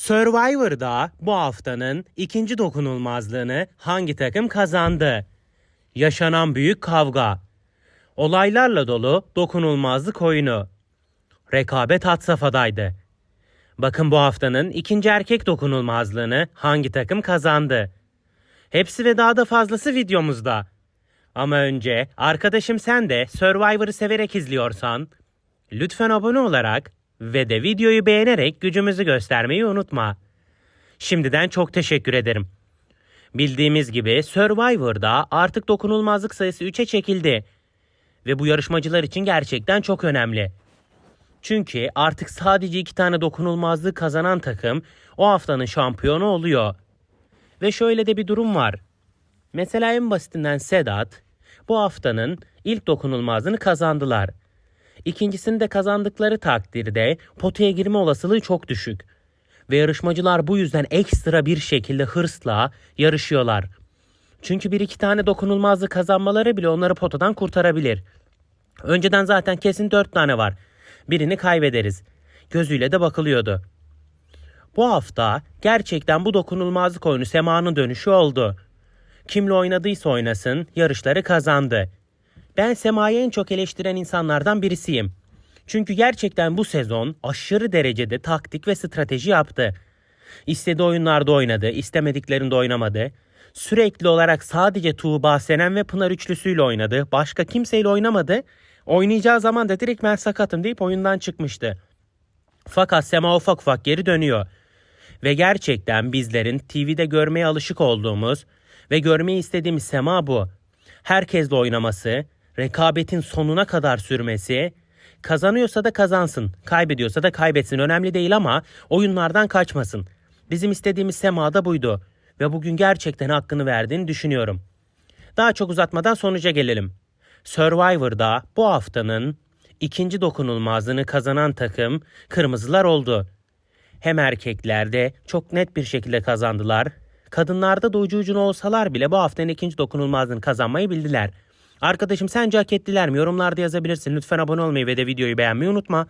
Survivor'da bu haftanın ikinci dokunulmazlığını hangi takım kazandı? Yaşanan büyük kavga. Olaylarla dolu dokunulmazlık oyunu. Rekabet had safhadaydı. Bakın bu haftanın ikinci erkek dokunulmazlığını hangi takım kazandı? Hepsi ve daha da fazlası videomuzda. Ama önce arkadaşım sen de Survivor'ı severek izliyorsan lütfen abone olarak ve de videoyu beğenerek gücümüzü göstermeyi unutma. Şimdiden çok teşekkür ederim. Bildiğimiz gibi Survivor'da artık dokunulmazlık sayısı 3'e çekildi. Ve bu yarışmacılar için gerçekten çok önemli. Çünkü artık sadece iki tane dokunulmazlık kazanan takım o haftanın şampiyonu oluyor. Ve şöyle de bir durum var. Mesela en basitinden Sedat bu haftanın ilk dokunulmazlığını kazandılar. İkincisini de kazandıkları takdirde potaya girme olasılığı çok düşük. Ve yarışmacılar bu yüzden ekstra bir şekilde hırsla yarışıyorlar. Çünkü bir iki tane dokunulmazlık kazanmaları bile onları potadan kurtarabilir. Önceden zaten kesin dört tane var. Birini kaybederiz. Gözüyle de bakılıyordu. Bu hafta gerçekten bu dokunulmazlık oyunu Sema'nın dönüşü oldu. Kimle oynadıysa oynasın yarışları kazandı. Ben Sema'yı en çok eleştiren insanlardan birisiyim. Çünkü gerçekten bu sezon aşırı derecede taktik ve strateji yaptı. İstediği oyunlarda oynadı, istemediklerinde oynamadı. Sürekli olarak sadece Tuğba, Senem ve Pınar üçlüsüyle oynadı. Başka kimseyle oynamadı. Oynayacağı zaman da direkt ben sakatım deyip oyundan çıkmıştı. Fakat Sema ufak ufak geri dönüyor. Ve gerçekten bizlerin TV'de görmeye alışık olduğumuz ve görmeyi istediğimiz Sema bu. Herkesle oynaması, rekabetin sonuna kadar sürmesi, kazanıyorsa da kazansın, kaybediyorsa da kaybetsin önemli değil ama oyunlardan kaçmasın. Bizim istediğimiz Sema da buydu ve bugün gerçekten hakkını verdiğini düşünüyorum. Daha çok uzatmadan sonuca gelelim. Survivor'da bu haftanın ikinci dokunulmazlığını kazanan takım kırmızılar oldu. Hem erkeklerde çok net bir şekilde kazandılar. Kadınlarda da ucu ucuna olsalar bile bu haftanın ikinci dokunulmazlığını kazanmayı bildiler. Arkadaşım sence hak ettiler mi? Yorumlarda yazabilirsin. Lütfen abone olmayı ve de videoyu beğenmeyi unutma.